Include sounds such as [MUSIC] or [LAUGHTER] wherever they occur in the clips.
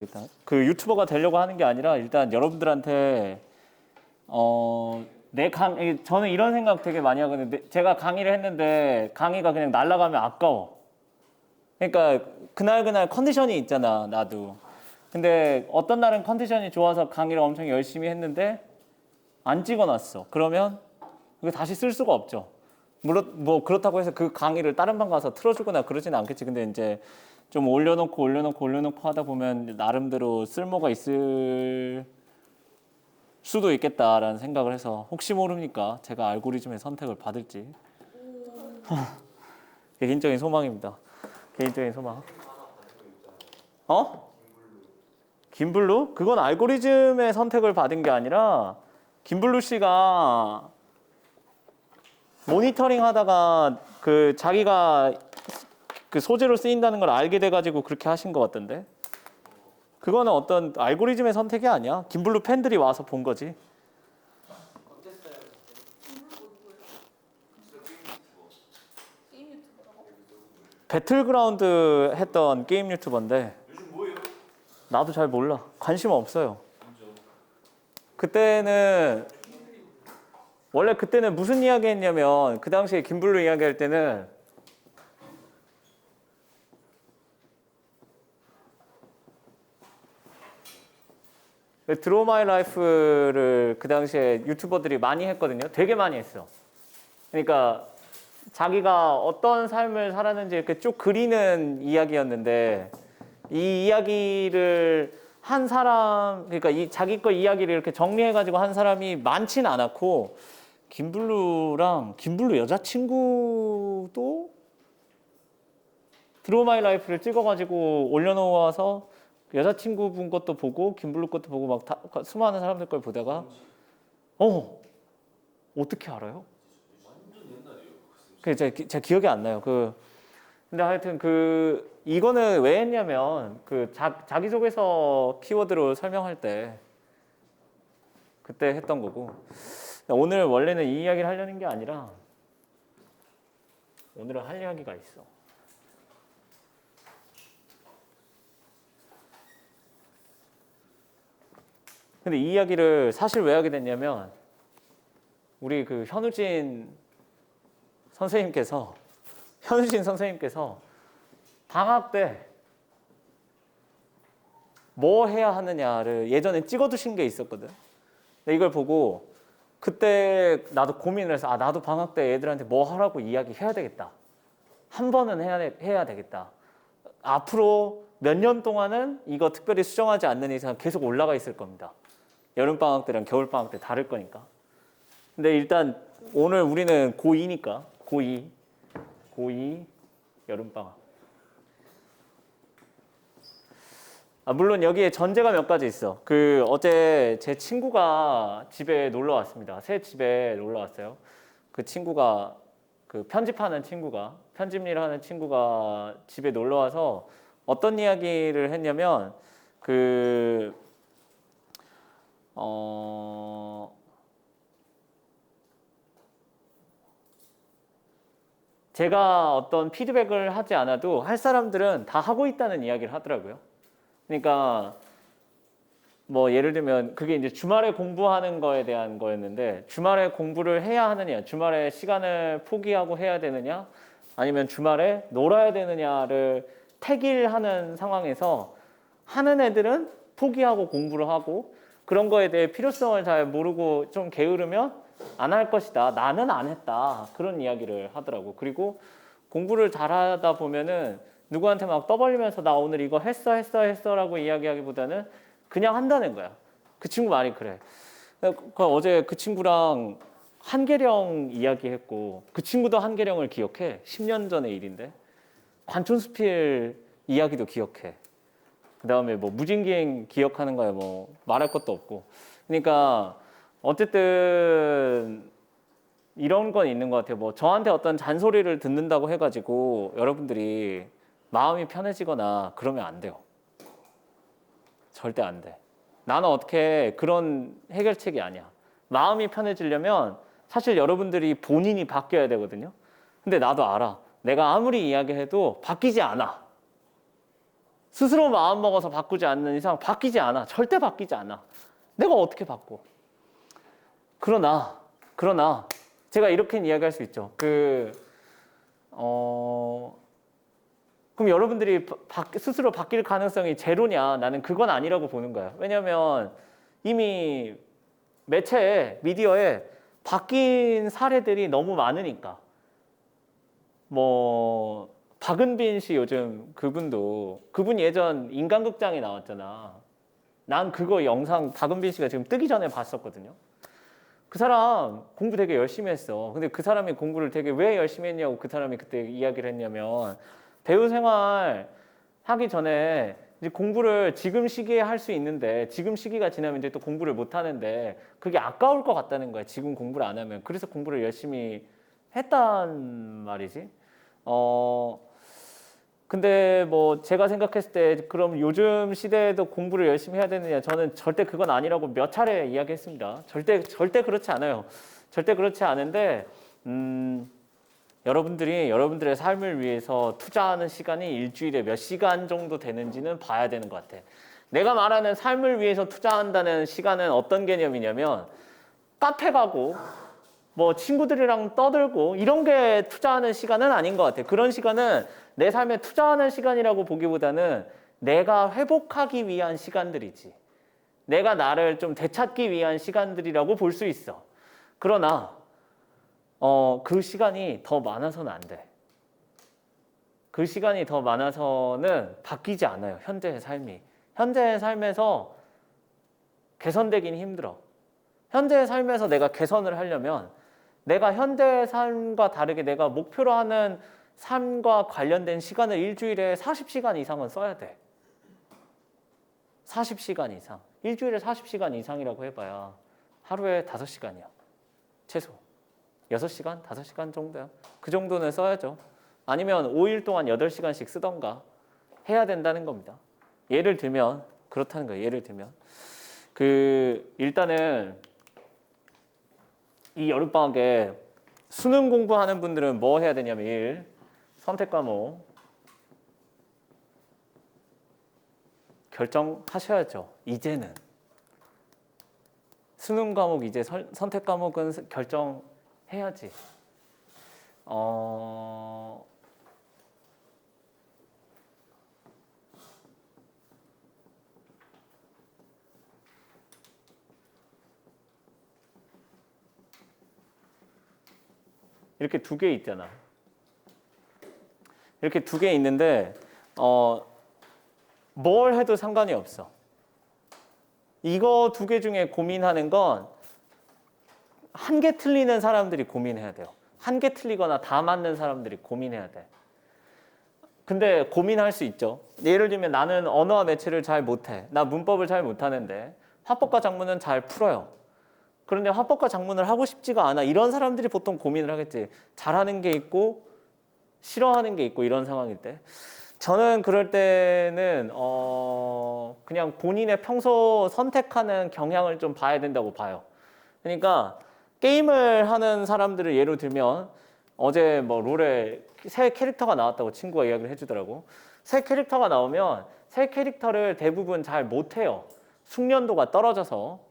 일단 그 유튜버가 되려고 하는 게 아니라 일단 여러분들한테 어 내 강 이- 저는 이런 생각 되게 많이 하거든요. 내- 제가 강의를 했는데 강의가 그냥 날아가면 아까워. 그러니까 그날 그날 컨디션이 있잖아 나도. 근데 어떤 날은 컨디션이 좋아서 강의를 엄청 열심히 했는데 안 찍어놨어. 그러면 이거 다시 쓸 수가 없죠. 물론 뭐 그렇다고 해서 그 강의를 다른 방 가서 틀어주거나 그러지는 않겠지. 근데 이제 좀 올려놓고 올려놓고 올려놓고 하다 보면 나름대로 쓸모가 있을 수도 있겠다라는 생각을 해서 혹시 모르니까 제가 알고리즘의 선택을 받을지 [LAUGHS] 개인적인 소망입니다. 개인적인 소망. 어? 김블루? 그건 알고리즘의 선택을 받은 게 아니라 김블루 씨가 모니터링 하다가 그 자기가 그 소재로 쓰인다는 걸 알게 돼가지고 그렇게 하신 것 같던데. 그거는 어떤 알고리즘의 선택이 아니야. 김블루 팬들이 와서 본 거지. 배틀그라운드 했던 게임 유튜버인데 나도 잘 몰라. 관심 없어요. 그때는 원래 그때는 무슨 이야기 했냐면 그 당시에 김블루 이야기 할 때는 드로우 마이 라이프를 그 당시에 유튜버들이 많이 했거든요. 되게 많이 했어. 그러니까 자기가 어떤 삶을 살았는지 이렇게 쭉 그리는 이야기였는데 이 이야기를 한 사람 그러니까 이 자기 거 이야기를 이렇게 정리해 가지고 한 사람이 많지는 않았고 김블루랑 김블루 여자친구도 드로우 마이 라이프를 찍어 가지고 올려 놓아서 여자친구분 것도 보고 김블루 것도 보고 막 다, 수많은 사람들 걸 보다가 어 어떻게 알아요? 그 제, 제 기억이 안 나요. 그 근데 하여튼 그 이거는 왜 했냐면 그 자, 자기소개서 키워드로 설명할 때 그때 했던 거고 오늘 원래는 이 이야기를 하려는 게 아니라 오늘은 할 이야기가 있어. 근데 이 이야기를 사실 왜 하게 됐냐면 우리 그 현우진 선생님께서 현우진 선생님께서 방학 때 뭐 해야 하느냐를 예전에 찍어두신 게 있었거든. 근데 이걸 보고 그때 나도 고민을 해서 아 나도 방학 때 애들한테 뭐 하라고 이야기 해야 되겠다. 한 번은 해야 돼- 해야 되겠다. 앞으로 몇 년 동안은 이거 특별히 수정하지 않는 이상 계속 올라가 있을 겁니다. 여름 방학 때랑 겨울 방학 때 다를 거니까. 근데 일단 오늘 우리는 고2니까 고2 고2 여름 방학. 아 물론 여기에 전제가 몇 가지 있어. 그 어제 제 친구가 집에 놀러 왔습니다. 새 집에 놀러 왔어요. 그 친구가 그 편집하는 친구가 편집 일을 하는 친구가 집에 놀러 와서 어떤 이야기를 했냐면 그 어. 제가 어떤 피드백을 하지 않아도 할 사람들은 다 하고 있다는 이야기를 하더라고요. 그러니까 뭐 예를 들면 그게 이제 주말에 공부하는 거에 대한 거였는데 주말에 공부를 해야 하느냐, 주말에 시간을 포기하고 해야 되느냐, 아니면 주말에 놀아야 되느냐를 택일하는 상황에서 하는 애들은 포기하고 공부를 하고 그런 거에 대해 필요성을 잘 모르고 좀 게으르면 안 할 것이다. 나는 안 했다. 그런 이야기를 하더라고. 그리고 공부를 잘하다 보면은 누구한테 막 떠벌리면서 나 오늘 이거 했어 했어 했어라고 이야기하기보다는 그냥 한다는 거야. 그 친구 말이 그래. 그 어제 그 친구랑 한계령 이야기했고 그 친구도 한계령을 기억해. 10년 전의 일인데 관촌수필 이야기도 기억해. 그 다음에 뭐 무진기행 기억하는 거야 뭐 말할 것도 없고. 그러니까 어쨌든 이런 건 있는 것 같아요. 뭐 저한테 어떤 잔소리를 듣는다고 해가지고 여러분들이 마음이 편해지거나 그러면 안 돼요. 절대 안 돼. 나는 어떻게 그런 해결책이 아니야. 마음이 편해지려면 사실 여러분들이 본인이 바뀌어야 되거든요. 근데 나도 알아. 내가 아무리 이야기해도 바뀌지 않아. 스스로 마음 먹어서 바꾸지 않는 이상 바뀌지 않아. 절대 바뀌지 않아. 내가 어떻게 바꿔? 그러나 그러나 제가 이렇게 이야기할 수 있죠. 그 어. 그럼 여러분들이 바- 바- 스스로 바뀔 가능성이 제로냐? 나는 그건 아니라고 보는 거예요. 왜냐하면 이미 매체에 미디어에 바뀐 사례들이 너무 많으니까. 뭐 박은빈 씨 요즘 그분도 그분 예전 인간극장에 나왔잖아. 난 그거 영상 박은빈 씨가 지금 뜨기 전에 봤었거든요. 그 사람 공부 되게 열심히 했어. 근데 그 사람이 공부를 되게 왜 열심히 했냐고 그 사람이 그때 이야기를 했냐면 배우 생활 하기 전에 이제 공부를 지금 시기에 할 수 있는데 지금 시기가 지나면 이제 또 공부를 못 하는데 그게 아까울 것 같다는 거야. 지금 공부를 안 하면. 그래서 공부를 열심히 했단 말이지. 어 근데 뭐 제가 생각했을 때 그럼 요즘 시대에도 공부를 열심히 해야 되느냐 저는 절대 그건 아니라고 몇 차례 이야기했습니다. 절대 절대 그렇지 않아요. 절대 그렇지 않은데 음 여러분들이 여러분들의 삶을 위해서 투자하는 시간이 일주일에 몇 시간 정도 되는지는 봐야 되는 것 같아. 내가 말하는 삶을 위해서 투자한다는 시간은 어떤 개념이냐면 카페 가고 뭐 친구들이랑 떠들고 이런 게 투자하는 시간은 아닌 것 같아. 그런 시간은 내 삶에 투자하는 시간이라고 보기보다는 내가 회복하기 위한 시간들이지. 내가 나를 좀 되찾기 위한 시간들이라고 볼 수 있어. 그러나 어, 그 시간이 더 많아서는 안 돼. 그 시간이 더 많아서는 바뀌지 않아요. 현재의 삶이. 현재의 삶에서 개선되긴 힘들어. 현재의 삶에서 내가 개선을 하려면 내가 현대의 삶과 다르게 내가 목표로 하는 삶과 관련된 시간을 일주일에 40시간 이상은 써야 돼. 40시간 이상. 일주일에 40시간 이상이라고 해봐야 하루에 5시간이야. 최소. 6시간, 5시간 정도야. 그 정도는 써야죠. 아니면 5일 동안 8시간씩 쓰던가 해야 된다는 겁니다. 예를 들면 그렇다는 거예요. 예를 들면 그 일단은 이 여름 방학에 수능 공부하는 분들은 뭐 해야 되냐면 1. 선택 과목 결정하셔야죠. 이제는 수능 과목 이제 설- 선택 과목은 결정해야지. 어 이렇게 두 개 있잖아. 이렇게 두 개 있는데 어, 뭘 해도 상관이 없어. 이거 두 개 중에 고민하는 건 한 개 틀리는 사람들이 고민해야 돼요. 한 개 틀리거나 다 맞는 사람들이 고민해야 돼. 근데 고민할 수 있죠. 예를 들면 나는 언어와 매체를 잘 못해. 나 문법을 잘 못하는데 화법과 작문은 잘 풀어요. 그런데 화법과 작문을 하고 싶지가 않아. 이런 사람들이 보통 고민을 하겠지. 잘하는 게 있고 싫어하는 게 있고 이런 상황일 때. 저는 그럴 때는 어 그냥 본인의 평소 선택하는 경향을 좀 봐야 된다고 봐요. 그러니까 게임을 하는 사람들을 예로 들면 어제 뭐 롤에 새 캐릭터가 나왔다고 친구가 이야기를 해주더라고. 새 캐릭터가 나오면 새 캐릭터를 대부분 잘 못해요. 숙련도가 떨어져서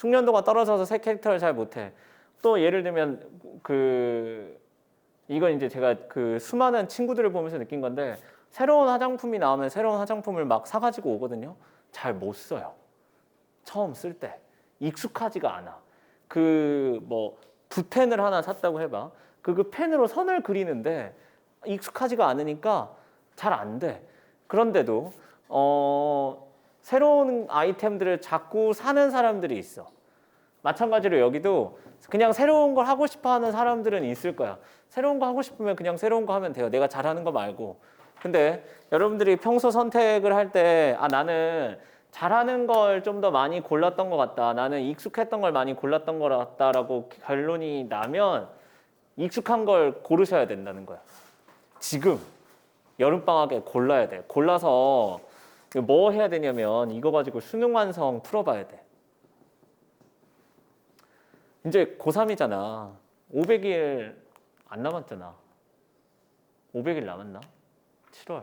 숙련도가 떨어져서 새 캐릭터를 잘 못해. 또 예를 들면 그 이건 이제 제가 그 수많은 친구들을 보면서 느낀 건데 새로운 화장품이 나오면 새로운 화장품을 막 사가지고 오거든요. 잘 못 써요. 처음 쓸 때 익숙하지가 않아. 그 뭐 붓펜을 하나 샀다고 해봐. 그, 그 펜으로 선을 그리는데 익숙하지가 않으니까 잘 안 돼. 그런데도 어 새로운 아이템들을 자꾸 사는 사람들이 있어. 마찬가지로 여기도 그냥 새로운 걸 하고 싶어 하는 사람들은 있을 거야. 새로운 거 하고 싶으면 그냥 새로운 거 하면 돼요. 내가 잘하는 거 말고. 근데 여러분들이 평소 선택을 할 때, 아, 나는 잘하는 걸 좀 더 많이 골랐던 것 같다. 나는 익숙했던 걸 많이 골랐던 것 같다라고 결론이 나면 익숙한 걸 고르셔야 된다는 거야. 지금 여름방학에 골라야 돼. 골라서 뭐 해야 되냐면 이거 가지고 수능 완성 풀어봐야 돼. 이제 고3이잖아. 500일 안 남았잖아. 500일 남았나? 7월.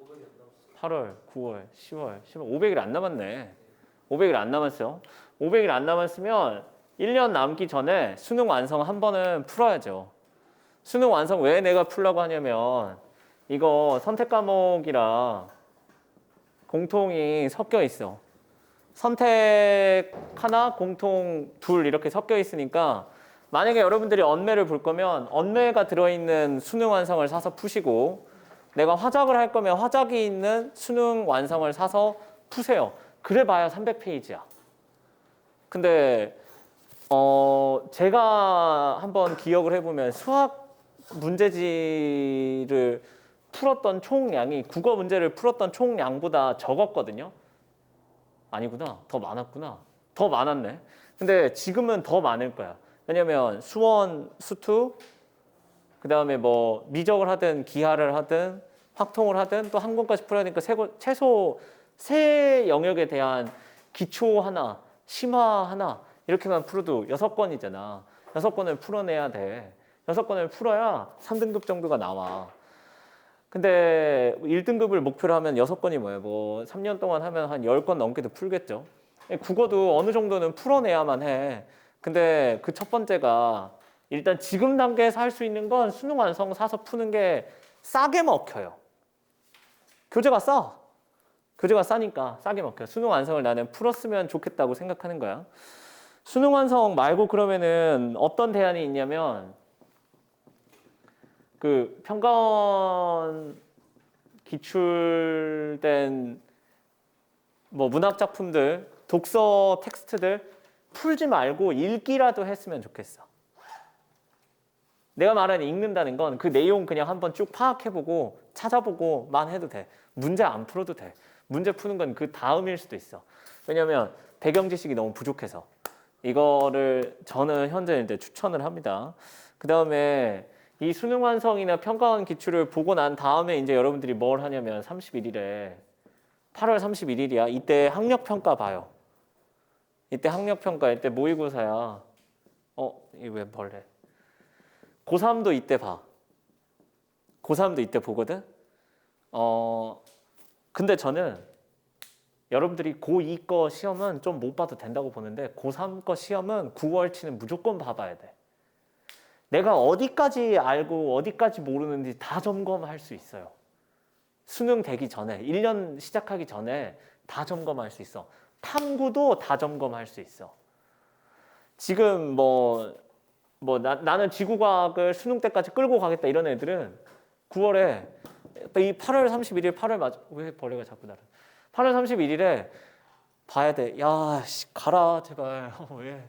500이 안 남았어. 8월, 9월, 10월, 10월 500일 안 남았네. 500일 안 남았어. 500일 안 남았으면 1년 남기 전에 수능 완성 한 번은 풀어야죠. 수능 완성 왜 내가 풀라고 하냐면 이거 선택 과목이라 공통이 섞여 있어. 선택 하나, 공통 둘 이렇게 섞여 있으니까 만약에 여러분들이 언매를 볼 거면 언매가 들어있는 수능 완성을 사서 푸시고 내가 화작을 할 거면 화작이 있는 수능 완성을 사서 푸세요. 그래봐야 300페이지야. 근데 어 제가 한번 기억을 해보면 수학 문제지를 풀었던 총량이 국어 문제를 풀었던 총량보다 적었거든요. 아니구나. 더 많았구나. 더 많았네. 근데 지금은 더 많을 거야. 왜냐면 수원, 수투, 그 다음에 뭐 미적을 하든 기하를 하든 확통을 하든 또 한 권까지 풀어야 되니까 최소 세 영역에 대한 기초 하나, 심화 하나 이렇게만 풀어도 여섯 권이잖아. 여섯 권을 풀어내야 돼. 여섯 권을 풀어야 3등급 정도가 나와. 근데 1등급을 목표로 하면 여섯 권이 뭐예요? 뭐 3년 동안 하면 한 10권 넘게도 풀겠죠. 국어도 어느 정도는 풀어내야만 해. 근데 그 첫 번째가 일단 지금 단계에서 할 수 있는 건 수능 완성 사서 푸는 게 싸게 먹혀요. 교재가 싸. 교재가 싸니까 싸게 먹혀. 수능 완성을 나는 풀었으면 좋겠다고 생각하는 거야. 수능 완성 말고 그러면은 어떤 대안이 있냐면 그 평가원 기출된 뭐 문학 작품들, 독서 텍스트들 풀지 말고 읽기라도 했으면 좋겠어. 내가 말하는 읽는다는 건 그 내용 그냥 한번 쭉 파악해보고 찾아보고만 해도 돼. 문제 안 풀어도 돼. 문제 푸는 건 그 다음일 수도 있어. 왜냐면 배경 지식이 너무 부족해서. 이거를 저는 현재 이제 추천을 합니다. 그 다음에 이 수능 완성이나 평가원 기출을 보고 난 다음에 이제 여러분들이 뭘 하냐면 31일에 8월 31일이야. 이때 학력 평가 봐요. 이때 학력 평가 이때 모의고사야. 어, 이게 왜 벌레? 고3도 이때 봐. 고3도 이때 보거든. 어, 근데 저는 여러분들이 고2 거 시험은 좀 못 봐도 된다고 보는데 고3 거 시험은 9월 치는 무조건 봐봐야 돼. 내가 어디까지 알고 어디까지 모르는지 다 점검할 수 있어요. 수능 되기 전에 1년 시작하기 전에 다 점검할 수 있어. 탐구도 다 점검할 수 있어. 지금 뭐, 뭐 나, 나는 지구과학을 수능 때까지 끌고 가겠다 이런 애들은 9월에 이 8월 31일 8월 맞, 왜 벌레가 자꾸 나를 8월 31일에 봐야 돼. 야, 씨, 가라 제발. 어, [LAUGHS] 왜?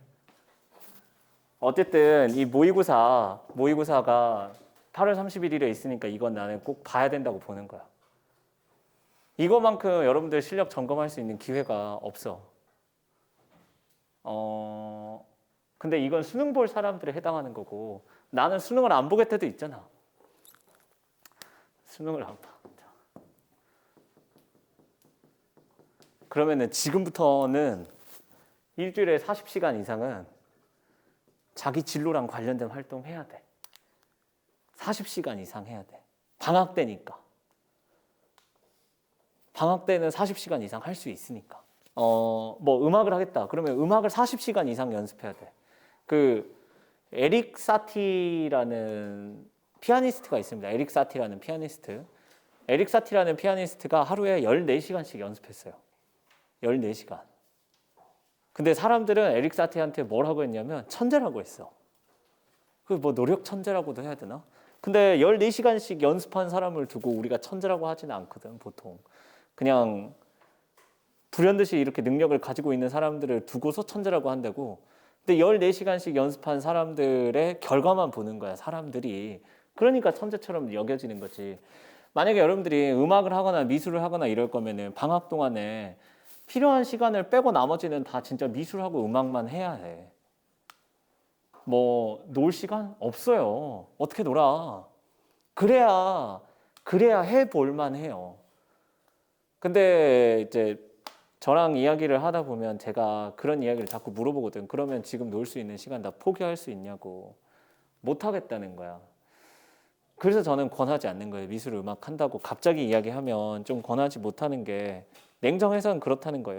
어쨌든 이 모의고사 모의고사가 8월 31일에 있으니까 이건 나는 꼭 봐야 된다고 보는 거야. 이거만큼 여러분들 실력 점검할 수 있는 기회가 없어. 어, 근데 이건 수능 볼 사람들에 해당하는 거고 나는 수능을 안 보게 때도 있잖아. 수능을 안 봐. 자. 그러면은 지금부터는 일주일에 40시간 이상은 자기 진로랑 관련된 활동 해야 돼. 40시간 이상 해야 돼. 방학 때니까. 방학 때는 40시간 이상 할 수 있으니까. 어, 뭐 음악을 하겠다. 그러면 음악을 40시간 이상 연습해야 돼. 그 에릭 사티라는 피아니스트가 있습니다. 에릭 사티라는 피아니스트. 에릭 사티라는 피아니스트가 하루에 14시간씩 연습했어요. 14시간. 근데 사람들은 에릭 사티한테 뭐라고 했냐면 천재라고 했어. 그 뭐 노력 천재라고도 해야 되나? 근데 14시간씩 연습한 사람을 두고 우리가 천재라고 하지는 않거든, 보통. 그냥 불현듯이 이렇게 능력을 가지고 있는 사람들을 두고서 천재라고 한다고. 근데 14시간씩 연습한 사람들의 결과만 보는 거야, 사람들이. 그러니까 천재처럼 여겨지는 거지. 만약에 여러분들이 음악을 하거나 미술을 하거나 이럴 거면은 방학 동안에 필요한 시간을 빼고 나머지는 다 진짜 미술하고 음악만 해야 해. 뭐 놀 시간 없어요. 어떻게 놀아? 그래야 그래야 해 볼만 해요. 근데 이제 저랑 이야기를 하다 보면 제가 그런 이야기를 자꾸 물어보거든. 그러면 지금 놀 수 있는 시간 다 포기할 수 있냐고. 못 하겠다는 거야. 그래서 저는 권하지 않는 거예요. 미술 음악 한다고 갑자기 이야기하면 좀 권하지 못하는 게 냉정해서는 그렇다는 거예요.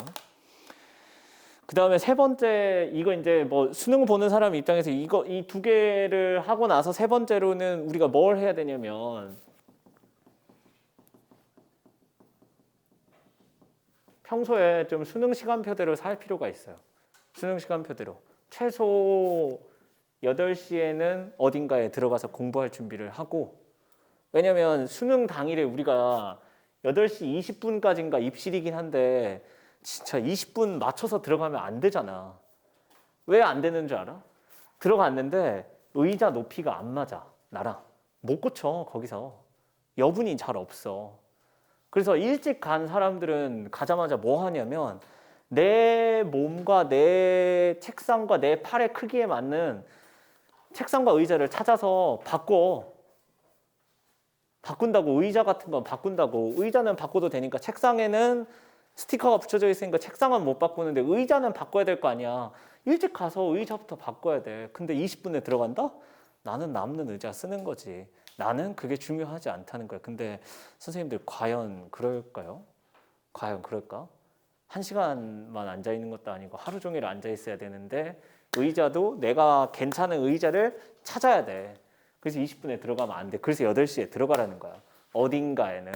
그 다음에 세 번째 이거 이제 뭐 수능 보는 사람 입장에서 이거 이 두 개를 하고 나서 세 번째로는 우리가 뭘 해야 되냐면 평소에 좀 수능 시간표대로 살 필요가 있어요. 수능 시간표대로 최소 8시에는 어딘가에 들어가서 공부할 준비를 하고 왜냐면 수능 당일에 우리가 8시 20분까지인가 입실이긴 한데 진짜 20분 맞춰서 들어가면 안 되잖아. 왜 안 되는 줄 알아? 들어갔는데 의자 높이가 안 맞아. 나랑. 못 고쳐, 거기서. 여분이 잘 없어. 그래서 일찍 간 사람들은 가자마자 뭐 하냐면 내 몸과 내 책상과 내 팔의 크기에 맞는 책상과 의자를 찾아서 바꿔. 바꾼다고 의자 같은 건 바꾼다고 의자는 바꿔도 되니까 책상에는 스티커가 붙여져 있으니까 책상은 못 바꾸는데 의자는 바꿔야 될 거 아니야. 일찍 가서 의자부터 바꿔야 돼. 근데 20분에 들어간다? 나는 남는 의자 쓰는 거지. 나는 그게 중요하지 않다는 거야. 근데 선생님들 과연 그럴까요? 과연 그럴까? 한 시간만 앉아 있는 것도 아니고 하루 종일 앉아 있어야 되는데 의자도 내가 괜찮은 의자를 찾아야 돼. 그래서 20분에 들어가면 안 돼. 그래서 8시에 들어가라는 거야. 어딘가에는.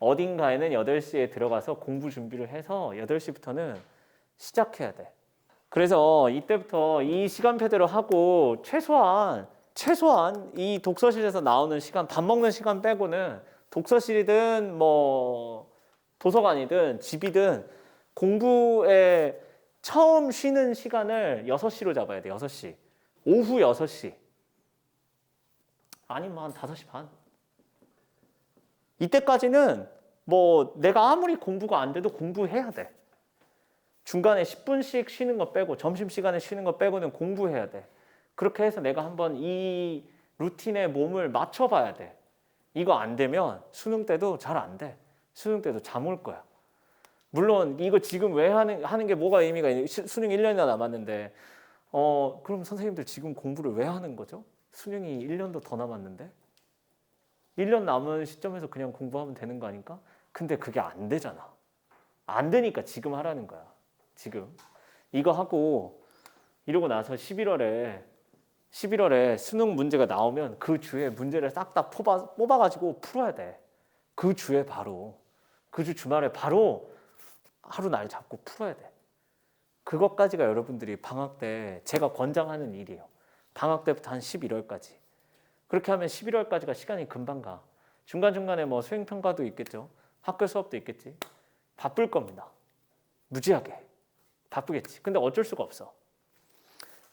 어딘가에는 8시에 들어가서 공부 준비를 해서 8시부터는 시작해야 돼. 그래서 이때부터 이 시간표대로 하고 최소한 최소한 이 독서실에서 나오는 시간 밥 먹는 시간 빼고는 독서실이든 뭐 도서관이든 집이든 공부에 처음 쉬는 시간을 6시로 잡아야 돼. 6시. 오후 6시. 아니면 한 5시 반. 이때까지는 뭐 내가 아무리 공부가 안 돼도 공부해야 돼. 중간에 10분씩 쉬는 거 빼고 점심시간에 쉬는 거 빼고는 공부해야 돼. 그렇게 해서 내가 한번 이 루틴에 몸을 맞춰봐야 돼. 이거 안 되면 수능 때도 잘 안 돼. 수능 때도 잠 올 거야. 물론 이거 지금 왜 하는 하는 게 뭐가 의미가 시- 수능 1년이나 남았는데 어 그럼 선생님들 지금 공부를 왜 하는 거죠? 수능이 1년도 더 남았는데 1년 남은 시점에서 그냥 공부하면 되는 거 아닌가? 근데 그게 안 되잖아. 안 되니까 지금 하라는 거야. 지금 이거 하고 이러고 나서 11월에 11월에 수능 문제가 나오면 그 주에 문제를 싹 다 뽑아 뽑아 가지고 풀어야 돼. 그 주에 바로 그 주 주말에 바로 하루 날 잡고 풀어야 돼. 그것까지가 여러분들이 방학 때 제가 권장하는 일이에요. 방학 때부터 한 11월까지. 그렇게 하면 11월까지가 시간이 금방 가. 중간중간에 뭐 수행평가도 있겠죠. 학교 수업도 있겠지. 바쁠 겁니다. 무지하게. 바쁘겠지. 근데 어쩔 수가 없어.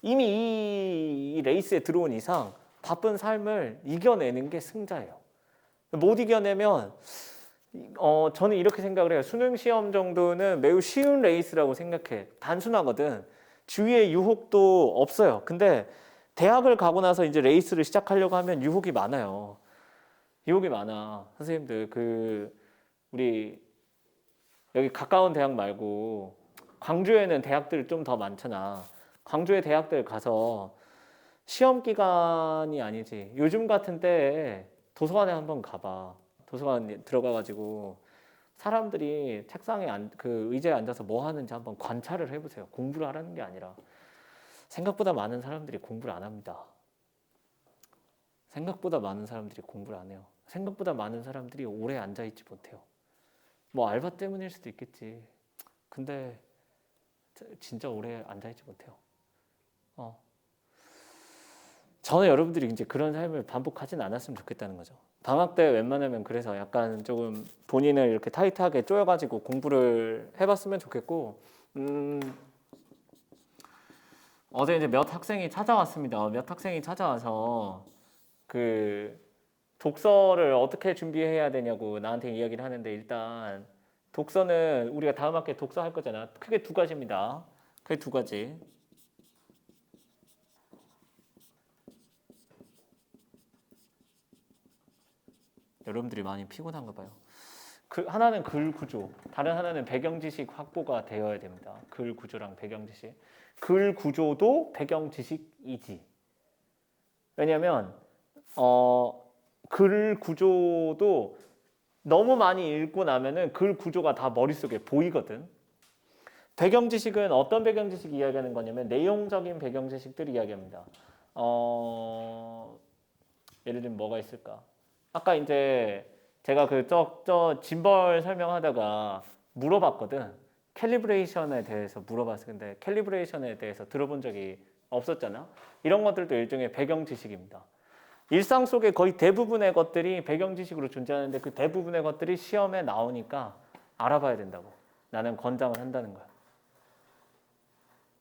이미 이 레이스에 들어온 이상 바쁜 삶을 이겨내는 게 승자예요. 못 이겨내면 어 저는 이렇게 생각을 해요. 수능 시험 정도는 매우 쉬운 레이스라고 생각해. 단순하거든. 주위에 유혹도 없어요. 근데 대학을 가고 나서 이제 레이스를 시작하려고 하면 유혹이 많아요. 유혹이 많아. 선생님들 그 우리 여기 가까운 대학 말고 광주에는 대학들 좀 더 많잖아. 광주의 대학들 가서 시험 기간이 아니지. 요즘 같은 때에 도서관에 한번 가봐. 도서관 들어가가지고 사람들이 책상에 앉, 그 의자에 앉아서 뭐 하는지 한번 관찰을 해보세요. 공부를 하라는 게 아니라 생각보다 많은 사람들이 공부를 안 합니다. 생각보다 많은 사람들이 공부를 안 해요. 생각보다 많은 사람들이 오래 앉아 있지 못해요. 뭐 알바 때문일 수도 있겠지. 근데 진짜 오래 앉아 있지 못해요. 어. 저는 여러분들이 이제 그런 삶을 반복하진 않았으면 좋겠다는 거죠. 방학 때 웬만하면 그래서 약간 조금 본인을 이렇게 타이트하게 쪼여가지고 공부를 해봤으면 좋겠고, 음, 어제 이제 몇 학생이 찾아왔습니다. 몇 학생이 찾아와서 그 독서를 어떻게 준비해야 되냐고 나한테 이야기를 하는데 일단 독서는 우리가 다음 학기에 독서 할 거잖아. 크게 두 가지입니다. 크게 두 가지. 여러분들이 많이 피곤한가 봐요. 그 하나는 글 구조, 다른 하나는 배경 지식 확보가 되어야 됩니다. 글 구조랑 배경 지식. 글 구조도 배경 지식이지. 왜냐하면 어 글 구조도 너무 많이 읽고 나면은 글 구조가 다 머릿속에 보이거든. 배경 지식은 어떤 배경 지식 이야기하는 거냐면 내용적인 배경 지식들 이야기합니다. 어, 예를 들면 뭐가 있을까? 아까 이제 제가 그저저 짐벌 설명하다가 물어봤거든. 캘리브레이션에 대해서 물어봤어. 근데 캘리브레이션에 대해서 들어본 적이 없었잖아. 이런 것들도 일종의 배경 지식입니다. 일상 속에 거의 대부분의 것들이 배경 지식으로 존재하는데 그 대부분의 것들이 시험에 나오니까 알아봐야 된다고 나는 권장을 한다는 거야.